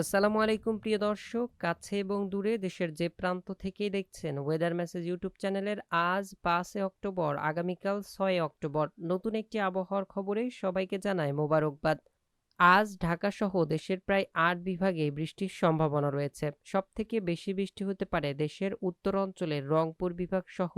আসসালামু আলাইকুম, প্রিয় দর্শক। কাছে এবং দূরে দেশের যে প্রান্ত থেকেই দেখছেন ওয়েদার মেসেজ ইউটিউব চ্যানেলের আজ পাঁচে অক্টোবর, আগামীকাল ছয় অক্টোবর। নতুন একটি আবহাওয়ার খবরে সবাইকে জানায় মোবারকবাদ। আজ ঢাকা সহ দেশের প্রায় আট বিভাগে বৃষ্টির সম্ভাবনা রয়েছে। সবথেকে বেশি বৃষ্টি হতে পারে দেশের উত্তর অঞ্চলের রংপুর বিভাগ সহ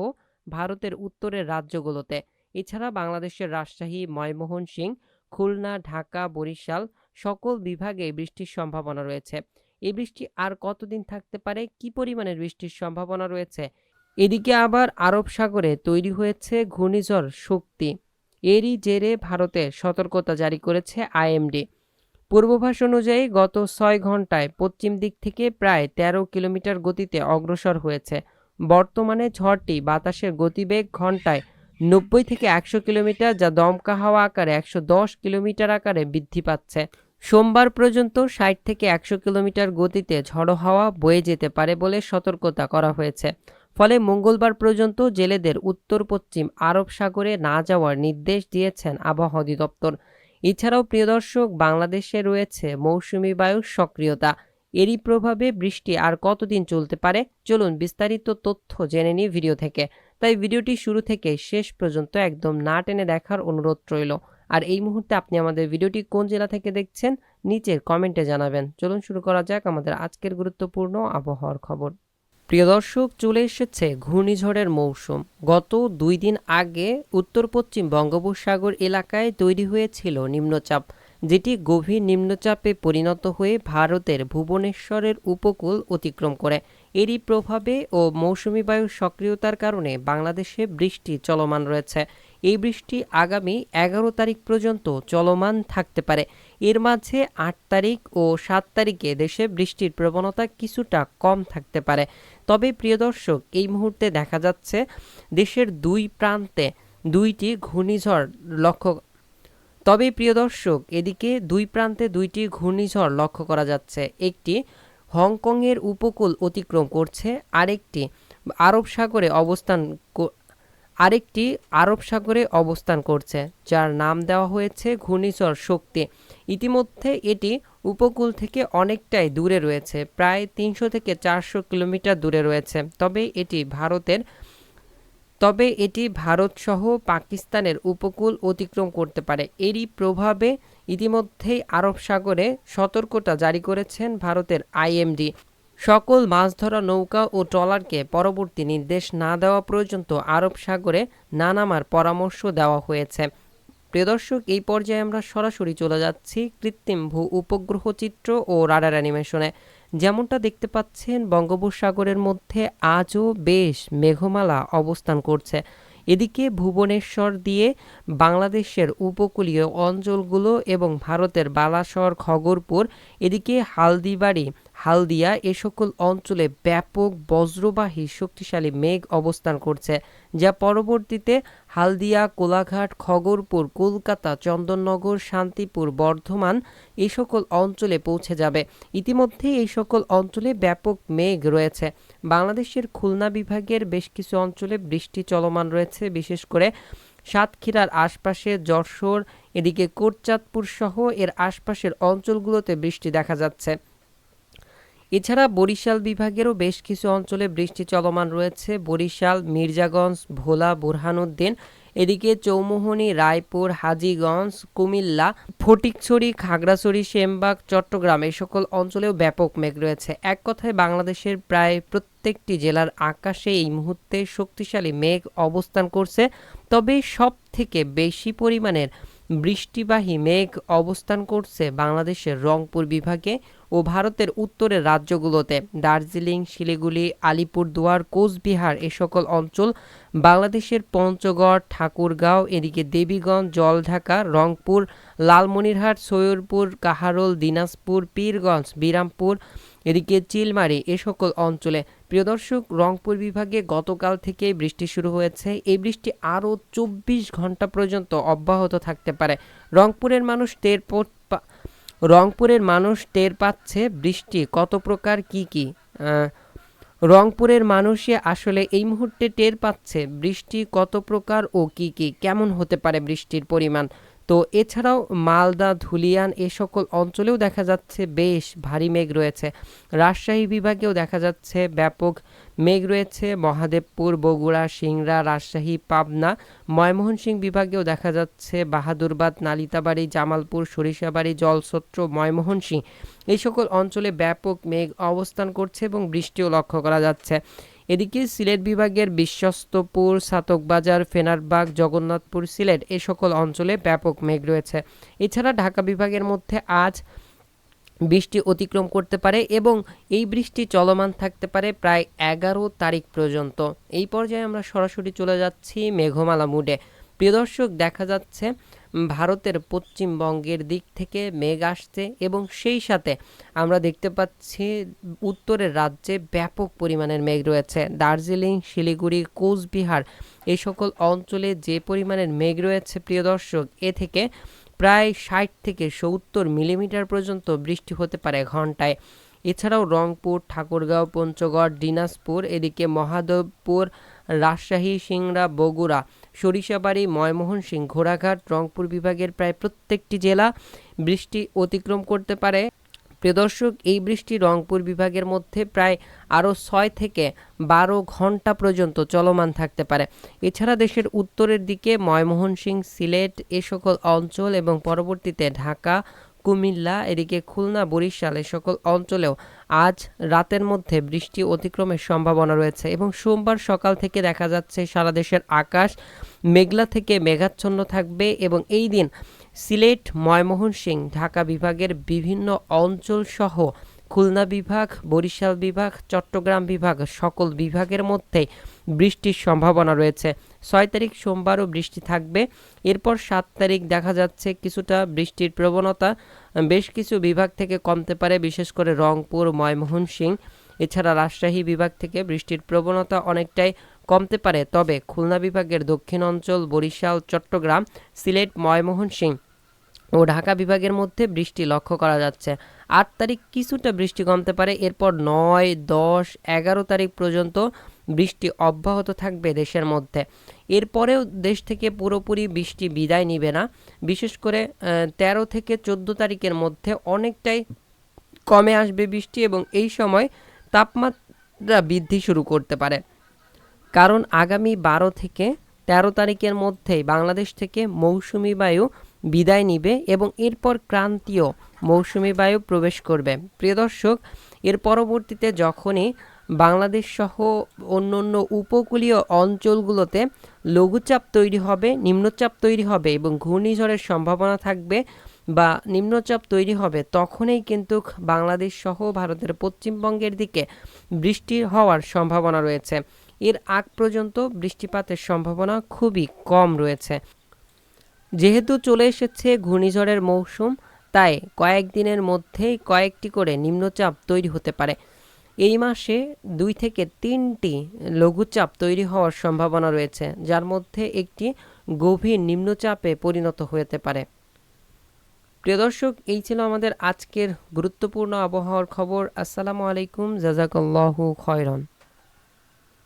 ভারতের উত্তরের রাজ্যগুলোতে। এছাড়া বাংলাদেশের রাজশাহী ময়মোহন সিং খুলনা, ঢাকা, বরিশাল সকল বিভাগে বৃষ্টির সম্ভাবনা রয়েছে। এই বৃষ্টি আর কতদিন থাকতে পারে? কি পরিমাণের বৃষ্টির সম্ভাবনা রয়েছে? এদিকে আবার আরব সাগরে তৈরি হয়েছে ঘূর্ণিঝড় শক্তি। এরই জেরে ভারতে সতর্কতা জারি করেছে আইএমডি। পূর্বাভাস অনুযায়ী গত ছয় ঘন্টায় পশ্চিম দিক থেকে প্রায় ১৩ কিলোমিটার গতিতে অগ্রসর হয়েছে। বর্তমানে ঝড়টি বাতাসের গতিবেগ ঘন্টায় নব্বই থেকে একশো কিলোমিটার, যা দমকা হাওয়া আকারে একশো দশ কিলোমিটার আকারে বৃদ্ধি পাচ্ছে। সোমবার পর্যন্ত ষাট থেকে একশো কিলোমিটার গতিতে ঝড়ো হাওয়া বয়ে যেতে পারে বলে সতর্কতা করা হয়েছে। ফলে মঙ্গলবার পর্যন্ত জেলেদের উত্তর পশ্চিম আরব সাগরে না যাওয়ার নির্দেশ দিয়েছেন আবহাওয়া অধিদপ্তর। এছাড়াও প্রিয় দর্শক, বাংলাদেশে রয়েছে মৌসুমি বায়ুর সক্রিয়তা। এরই প্রভাবে বৃষ্টি আর কতদিন চলতে পারে? চলুন বিস্তারিত তথ্য জেনে নিই ভিডিও থেকে। তাই ভিডিওটি শুরু থেকে শেষ পর্যন্ত একদম না টেনে দেখার অনুরোধ রইল। আর এই মুহূর্তে আপনি আমাদের ভিডিওটি কোন জেলা থেকে দেখছেন, নিচের কমেন্টে জানাবেন। চলুন শুরু করা যাক আমাদের আজকের গুরুত্বপূর্ণ আবহাওয়ার খবর। প্রিয় দর্শক, চলে এসেছে ঘূর্ণিঝড়ের মৌসুম। গত দুই দিন আগে উত্তর পশ্চিম বঙ্গোপসাগর এলাকায় তৈরি হয়েছিল নিম্নচাপ, যেটি গভীর নিম্নচাপে পরিণত হয়ে ভারতের ভুবনেশ্বরের উপকূল অতিক্রম করে। এরই প্রভাবে ও মৌসুমি বায়ুর সক্রিয়তার কারণে বাংলাদেশে বৃষ্টি চলমান রয়েছে। এই বৃষ্টি আগামী এগারো তারিখ পর্যন্ত চলমান থাকতে পারে। এর মাঝে আট তারিখ ও সাত তারিখে দেশে বৃষ্টির প্রবণতা কিছুটা কম থাকতে পারে। তবে প্রিয় দর্শক, এই মুহূর্তে দেখা যাচ্ছে দেশের দুই প্রান্তে দুইটি ঘূর্ণিঝড় লক্ষ্য তবে প্রিয় দর্শক, এদিকে দুই প্রান্তে দুইটি ঘূর্ণিঝড় লক্ষ্য করা যাচ্ছে। একটি হংকংয়ের উপকূল অতিক্রম করছে আরেকটি আরব সাগরে অবস্থান আরেকটি আরব সাগরে অবস্থান করছে, যার নাম দেওয়া হয়েছে ঘূর্ণিঝড় শক্তি। ইতিমধ্যে এটি উপকূল থেকে অনেকটাই দূরে রয়েছে, প্রায় তিনশো থেকে চারশো কিলোমিটার দূরে রয়েছে। তবে এটি ভারতের তবে এটি ভারতসহ পাকিস্তানের উপকূল অতিক্রম করতে পারে। এরই প্রভাবে ইতিমধ্যেই আরব সাগরে সতর্কতা জারি করেছেন ভারতের আইএমডি। সকল মাছ ধরা নৌকা ও ট্রলারকে পরবর্তী নির্দেশ না দেওয়া পর্যন্ত আরব সাগরে না নামার পরামর্শ দেওয়া হয়েছে। প্রিয় দর্শক, এই পর্যায়ে আমরা সরাসরি চলে যাচ্ছি কৃত্রিম ভূ উপগ্রহ চিত্র ও রাডার অ্যানিমেশনে। যেমনটা দেখতে পাচ্ছেন, বঙ্গোপসাগরের মধ্যে আজও বেশ মেঘমালা অবস্থান করছে। এদিকে ভুবনেশ্বর দিয়ে বাংলাদেশের উপকূলীয় অঞ্চলগুলো এবং ভারতের বালাসর, খগরপুর, এদিকে হালদিবাড়ি, হালদিয়া এ সকল অঞ্চলে ব্যাপক বজ্রবাহী শক্তিশালী মেঘ অবস্থান করছে, যা পরবর্তীতে হালদিয়া, কোলাঘাট, খগরপুর, কলকাতা, চন্দননগর, শান্তিপুর, বর্ধমান এই সকল অঞ্চলে পৌঁছে যাবে। ইতিমধ্যে এই সকল অঞ্চলে ব্যাপক মেঘ রয়েছে। বাংলাদেশের খুলনা বিভাগের বেশ কিছু অঞ্চলে বৃষ্টি চলমান রয়েছে, বিশেষ করে সাতক্ষীরার আশপাশে যশোর, এদিকে কোটচাঁদপুর সহ এর আশপাশের অঞ্চলগুলোতে বৃষ্টি দেখা যাচ্ছে। এছাড়া বরিশাল বিভাগেরও বেশ কিছু অঞ্চলে বৃষ্টি চলমান রয়েছে। বরিশাল, মির্জাগঞ্জ, ভোলা, বুরহানুদ্দিন, এদিকে চৌমোহনী, রায়পুর, হাজীগঞ্জ, কুমিল্লা, ফটিকছড়ি, খাগড়াছড়ি, সেমবাগ, চট্টগ্রাম এই সকল অঞ্চলেও ব্যাপক মেঘ রয়েছে। এক কথায় বাংলাদেশের প্রায় প্রত্যেকটি জেলার আকাশে এই মুহূর্তে শক্তিশালী মেঘ অবস্থান করছে। তবে সব থেকে বেশি পরিমাণের বৃষ্টিবাহী মেঘ অবস্থান করছে বাংলাদেশের রংপুর বিভাগে। ও ভারতের উত্তরের রাজ্যগুলোতে। দার্জিলিং, শিলিগুড়ি, আলিপুরদুয়ার, কোচবিহার এ সকল অঞ্চল বাংলাদেশের পঞ্চগড়, ঠাকুরগাঁও, এদিকে দেবীগঞ্জ, জলঢাকা, রংপুর, লালমনিরহাট, সৈয়দপুর, কাহারোল, দিনাজপুর, পীরগঞ্জ, বিরামপুর, এদিকে চিলমারি এ সকল অঞ্চলে। প্রিয় দর্শক, রংপুর বিভাগে গতকাল থেকে বৃষ্টি শুরু হয়েছে। এই বৃষ্টি আরও চব্বিশ ঘণ্টা পর্যন্ত অব্যাহত থাকতে পারে। রংপুরের মানুষ টের রংপুরের মানুষ টের পাচ্ছে বৃষ্টি, কত প্রকার, কি কি? রংপুরের মানুষে আসলে এই মুহূর্তে টের পাচ্ছে বৃষ্টি কত প্রকার ও কি কি? কেমন হতে পারে বৃষ্টির পরিমাণ? তো এছাড়াও মালদা, ধুলিয়ান এ সকল অঞ্চলেও দেখা যাচ্ছে বেশ ভারী মেঘ রয়েছে। রাজশাহী বিভাগেও দেখা যাচ্ছে ব্যাপক মেঘ রয়েছে, মহাদেবপুর, বগুড়া, সিংড়া, রাজশাহী, পাবনা, ময়মনসিংহ বিভাগেও দেখা যাচ্ছে বাহাদুরবাদ, নালিতাবাড়ি, জামালপুর, সরিষাবাড়ি, জলসত্র, ময়মনসিংহ। এই সকল অঞ্চলে ব্যাপক মেঘ অবস্থান করছে এবং বৃষ্টিও লক্ষ্য করা যাচ্ছে। এদিকে সিলেট বিভাগের বিশ্বস্তপুর, সাতকবাজার, ফেনারবাগ, জগন্নাথপুর, সিলেট, এ সকল অঞ্চলে ব্যাপক মেঘ রয়েছে। এছাড়া ঢাকা বিভাগের মধ্যে আজ বৃষ্টি অতিক্রম করতে পারে এবং এই বৃষ্টি চলমান থাকতে পারে প্রায় এগারো তারিখ পর্যন্ত। এই পর্যায়ে আমরা সরাসরি চলে যাচ্ছি মেঘমালা মুডে প্রিয় দর্শক, দেখা যাচ্ছে ভারতের পশ্চিমবঙ্গের দিক থেকে মেঘ আসছে এবং সেই সাথে আমরা দেখতে পাচ্ছি উত্তরের রাজ্যে ব্যাপক পরিমাণের মেঘ রয়েছে। দার্জিলিং, শিলিগুড়ি, কোচবিহার, এই সকল অঞ্চলে যে পরিমাণের মেঘ রয়েছে, প্রিয় দর্শক, এ থেকে প্রায় ষাট থেকে সত্তর মিলিমিটার পর্যন্ত বৃষ্টি হতে পারে ঘন্টায়। এছাড়াও রংপুর, ঠাকুরগাঁও, পঞ্চগড়, দিনাজপুর, এদিকে মহাদেবপুর, রাজশাহী, সিংড়া, বগুড়া, সরিষাবাড়ি ময়মোহনসিংহ ঘোড়াঘাট, রংপুর বিভাগের প্রায় প্রত্যেকটি জেলা বৃষ্টি অতিক্রম করতে পারে। প্রিয় দর্শক এই বৃষ্টি রংপুর বিভাগের মধ্যে প্রায় আরও ছয় থেকে বারো ঘণ্টা পর্যন্ত চলমান থাকতে পারে। এছাড়া দেশের উত্তরের দিকে ময়মোহনসিংহ সিলেট এ সকল অঞ্চল এবং পরবর্তীতে ঢাকা, কুমিল্লা, এদিকে খুলনা, বরিশাল এ সকল অঞ্চলেও আজ রাতের মধ্যে বৃষ্টি অতিক্রমের সম্ভাবনা রয়েছে এবং সোমবার সকাল থেকে দেখা যাচ্ছে সারা দেশের আকাশ মেঘলা থেকে মেঘাচ্ছন্ন থাকবে এবং এই দিন সিলেট ময়মোহনসিংহ ঢাকা বিভাগের বিভিন্ন অঞ্চল সহ খুলনা বিভাগ, বরিশাল বিভাগ, চট্টগ্রাম বিভাগ সকল বিভাগের মধ্যেই বৃষ্টির সম্ভাবনা রয়েছে। ছয় তারিখ সোমবারও বৃষ্টি থাকবে। এরপর সাত তারিখ দেখা যাচ্ছে কিছুটা বৃষ্টির প্রবণতা। বেশ কিছু বিভাগ থেকে কমতে পারে, বিশেষ করে রংপুর ময়মোহনসিংহ এছাড়া রাজশাহী বিভাগ থেকে বৃষ্টির প্রবণতা অনেকটাই কমতে পারে। তবে খুলনা বিভাগের দক্ষিণ অঞ্চল বরিশাল, চট্টগ্রাম, সিলেট ময়মোহনসিংহ ও ঢাকা বিভাগের মধ্যে বৃষ্টি লক্ষ্য করা যাচ্ছে। আট তারিখ কিছুটা বৃষ্টি কমতে পারে, এরপর নয়, দশ, এগারো তারিখ পর্যন্ত বৃষ্টি অব্যাহত থাকবে দেশের মধ্যে। এরপরেও দেশ থেকে পুরোপুরি বৃষ্টি বিদায় নিবে না। বিশেষ করে তেরো থেকে চোদ্দ তারিখের মধ্যে অনেকটাই কমে আসবে বৃষ্টি এবং এই সময় তাপমাত্রা বৃদ্ধি শুরু করতে পারে। কারণ আগামী বারো থেকে তেরো তারিখের মধ্যেই বাংলাদেশ থেকে মৌসুমি বায়ু বিদায় নিবে এবং এরপর ক্রান্তীয় মৌসুমি বায়ু প্রবেশ করবে। প্রিয় দর্শক, এর পরবর্তীতে যখনই বাংলাদেশ সহ অন্য অন্য উপকূলীয় অঞ্চলগুলোতে লঘুচাপ তৈরি হবে, নিম্নচাপ তৈরি হবে এবং ঘূর্ণিঝড়ের সম্ভাবনা থাকবে বা নিম্নচাপ তৈরি হবে, তখনই কিন্তু বাংলাদেশ সহ ভারতের পশ্চিমবঙ্গের দিকে বৃষ্টি হওয়ার সম্ভাবনা রয়েছে। এর আগ পর্যন্ত বৃষ্টিপাতের সম্ভাবনা খুবই কম রয়েছে। যেহেতু চলে এসেছে ঘূর্ণিঝড়ের মৌসুম, তাই কয়েকদিনের মধ্যেই কয়েকটি করে নিম্নচাপ তৈরি হতে পারে। এই মাসে দুই থেকে তিনটি লঘুচাপ তৈরি হওয়ার সম্ভাবনা রয়েছে, যার মধ্যে একটি গভীর নিম্নচাপে পরিণত হতে পারে। প্রিয় দর্শক, এই ছিল আমাদের আজকের গুরুত্বপূর্ণ আবহাওয়ার খবর। আসসালামু আলাইকুম, জাজাকাল্লাহু খয়রন।